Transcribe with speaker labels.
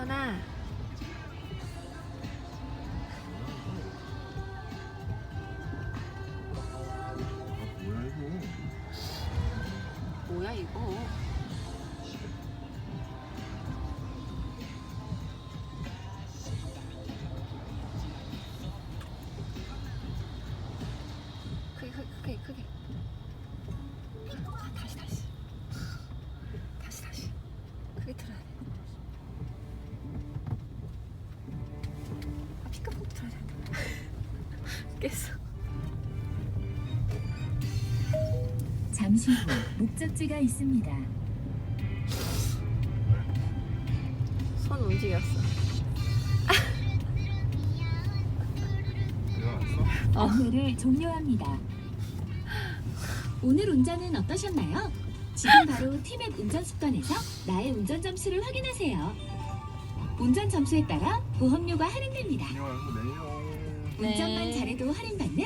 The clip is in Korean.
Speaker 1: 현아. 아, 뭐야 이거? 깼어.
Speaker 2: 잠시 후 목적지가 있습니다.
Speaker 1: 손 움직였어.
Speaker 3: 일어났어?
Speaker 2: 종료합니다. 오늘 운전은 어떠셨나요? 지금 바로 티맵 운전 습관에서 나의 운전 점수를 확인하세요. 운전 점수에 따라 보험료가 할인됩니다.
Speaker 3: 안녕하세요.
Speaker 2: 운전만
Speaker 1: 네.
Speaker 2: 잘해도 할인받는